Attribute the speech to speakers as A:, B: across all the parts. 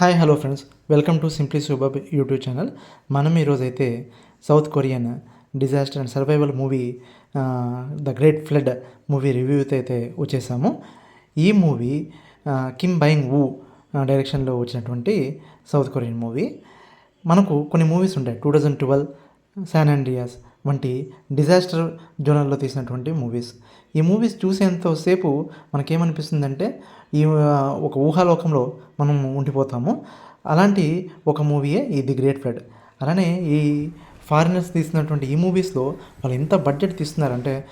A: Hi hello friends welcome to simply సూబబ్ YouTube channel మనం ఈరోజైతే South Korean disaster and survival movie the great flood movie రివ్యూతో అయితే వచ్చేసాము. ఈ movie Kim buying వూ డైరెక్షన్లో వచ్చినటువంటి సౌత్ కొరియన్ మూవీ మనకు కొన్ని మూవీస్ ఉంటాయి. Two thousand twelve San Andreas వంటి డిజాస్టర్ జోనర్లో తీసినటువంటి మూవీస్. ఈ మూవీస్ చూసేంతసేపు మనకేమనిపిస్తుందంటే ఈ ఒక ఊహాలోకంలో మనం ఉండిపోతాము. అలాంటి ఒక మూవీయే ఈ ది గ్రేట్ ఫ్లడ్. అలానే ఈ ఫారినర్స్ తీసినటువంటి ఈ మూవీస్లో వాళ్ళు ఎంత budget తీస్తున్నారంటే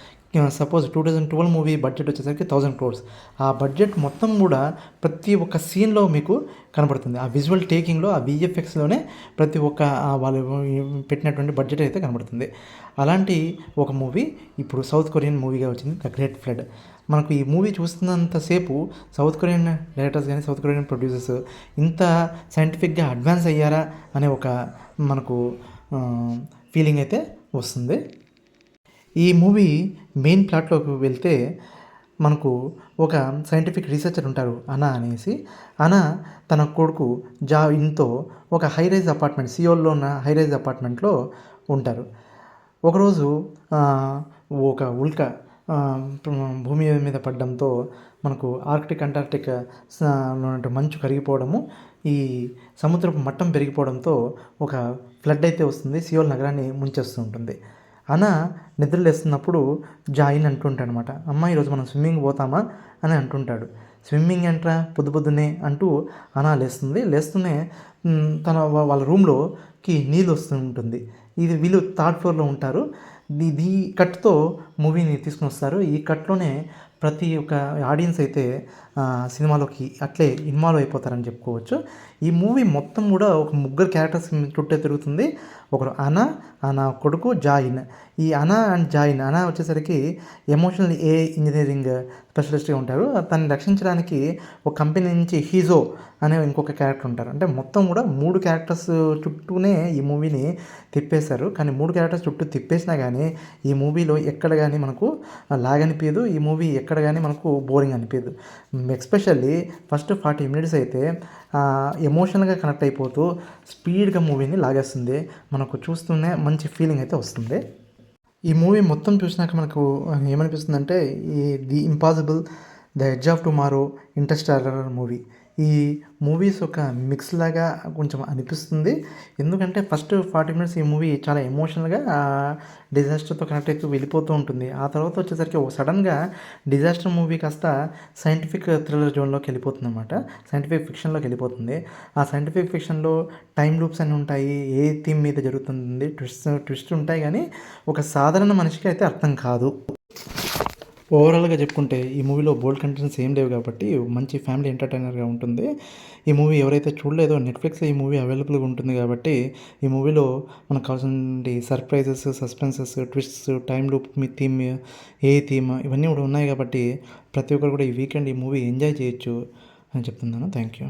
A: suppose two thousand twelve movie budget వచ్చేసరికి థౌజండ్ క్రోర్స్ ఆ బడ్జెట్ మొత్తం కూడా ప్రతి ఒక్క సీన్లో మీకు కనబడుతుంది. ఆ విజువల్ టేకింగ్లో ఆ విఎఫ్ఎక్స్లోనే ప్రతి ఒక్క వాళ్ళు పెట్టినటువంటి బడ్జెట్ అయితే కనబడుతుంది. అలాంటి ఒక మూవీ ఇప్పుడు సౌత్ కొరియన్ మూవీగా వచ్చింది ద గ్రేట్ ఫ్లడ్ మనకు ఈ మూవీ చూస్తున్నంతసేపు సౌత్ కొరియన్ డైరెక్టర్స్ కానీ సౌత్ కొరియన్ ప్రొడ్యూసర్స్ ఇంత సైంటిఫిక్గా అడ్వాన్స్ అయ్యారా అనే ఒక మనకు ఫీలింగ్ అయితే వస్తుంది. ఈ మూవీ మెయిన్ ప్లాట్లోకి వెళ్తే మనకు ఒక సైంటిఫిక్ రీసెర్చర్ ఉంటారు అనా అనేసి. అనా తన కొడుకు జా ఇన్తో ఒక హై రైజ్ అపార్ట్మెంట్ సియోల్లో ఉన్న హై రైజ్ అపార్ట్మెంట్లో ఉంటారు. ఒకరోజు ఒక ఉల్క భూమి మీద పడడంతో మనకు ఆర్కిటిక్ అంటార్టిక్ మంచు కరిగిపోవడము ఈ సముద్రపు మట్టం పెరిగిపోవడంతో ఒక ఫ్లడ్ అయితే వస్తుంది సియోల్ నగరాన్ని ముంచేస్తూ ఉంటుంది. అనా నిద్ర లేస్తున్నప్పుడు జాయిన్ అంటుంటాడు అనమాట అమ్మ ఈరోజు మనం స్విమ్మింగ్ పోతామా? అని అంటుంటాడు. స్విమ్మింగ్ ఏంట్రా? పొద్దు పొద్దునే అంటూ అనా లేస్తుంది. లేస్తూనే తన వాళ్ళ రూమ్లోకి నీళ్ళు వస్తూ ఉంటుంది. ఇది వీళ్ళు థర్డ్ ఫ్లోర్లో ఉంటారు. ఇది కట్తో మూవీని తీసుకుని వస్తారు. ఈ కట్లోనే ప్రతి ఒక్క ఆడియన్స్ అయితే సినిమాలోకి అట్లే ఇన్వాల్వ్ అయిపోతారని చెప్పుకోవచ్చు. ఈ మూవీ మొత్తం కూడా ఒక ముగ్గురు క్యారెక్టర్స్ చుట్టే తిరుగుతుంది. ఒకరు అనా అనా కొడుకు జాయిన్. ఈ అనా అండ్ జాయిన్ అనా వచ్చేసరికి ఎమోషనల్ ఏ ఇంజనీరింగ్ స్పెషలిస్ట్గా ఉంటారు. తనని రక్షించడానికి ఒక కంపెనీ నుంచి హీజో అనే ఇంకొక క్యారెక్టర్ ఉంటారు. అంటే మొత్తం కూడా మూడు క్యారెక్టర్స్ చుట్టూనే ఈ మూవీని తిప్పేశారు. కానీ మూడు క్యారెక్టర్స్ చుట్టూ తిప్పేసినా కానీ ఈ మూవీలో ఎక్కడ కానీ మనకు లాగ్ అనిపించదు ఈ మూవీ ఎక్కడ కానీ మనకు బోరింగ్ అనిపించదు ఎస్పెషల్లీ ఫస్ట్ ఫార్టీ మినిట్స్ అయితే ఎమోషనల్గా కనెక్ట్ అయిపోతూ స్పీడ్గా మూవీని లాగేస్తుంది. మనకు చూస్తూనే మంచి ఫీలింగ్ అయితే వస్తుంది. ఈ మూవీ మొత్తం చూసినాక మనకు ఏమనిపిస్తుందంటే ఈ the impossible the edge of tomorrow interstellar movie. ఈ మూవీస్ ఒక మిక్స్ లాగా కొంచెం అనిపిస్తుంది. ఎందుకంటే ఫస్ట్ ఫార్టీ మినిట్స్ ఈ మూవీ చాలా ఎమోషనల్గా డిజాస్టర్తో కనెక్ట్ అవుతూ వెళ్ళిపోతూ ఉంటుంది. ఆ తర్వాత వచ్చేసరికి ఒక సడన్గా డిజాస్టర్ మూవీ కాస్త సైంటిఫిక్ థ్రిల్లర్ జోన్లోకి వెళ్ళిపోతుంది అనమాట సైంటిఫిక్ ఫిక్షన్లోకి వెళ్ళిపోతుంది. ఆ సైంటిఫిక్ ఫిక్షన్లో టైం లూప్స్ అని ఉంటాయి ఏ థీమ్ మీద జరుగుతుంది ట్విస్ట్ ట్విస్ట్ ఉంటాయి కానీ ఒక సాధారణ మనిషికి అయితే అర్థం కాదు. ఓవరాల్గా చెప్పుకుంటే ఈ మూవీలో బోల్డ్ కంటెంట్స్ ఏం లేవు కాబట్టి మంచి ఫ్యామిలీ ఎంటర్టైనర్గా ఉంటుంది. ఈ మూవీ ఎవరైతే చూడలేదో నెట్ఫ్లిక్స్లో ఈ మూవీ అవైలబుల్గా ఉంటుంది కాబట్టి ఈ మూవీలో మనకు కావాల్సిన surprises suspenses twists time loop మీ థీమ్ ఏ థీమ్ ఇవన్నీ కూడా ఉన్నాయి కాబట్టి ప్రతి ఒక్కరు కూడా ఈ వీకెండ్ ఈ మూవీ ఎంజాయ్ చేయొచ్చు అని చెప్తున్నాను. Thank you.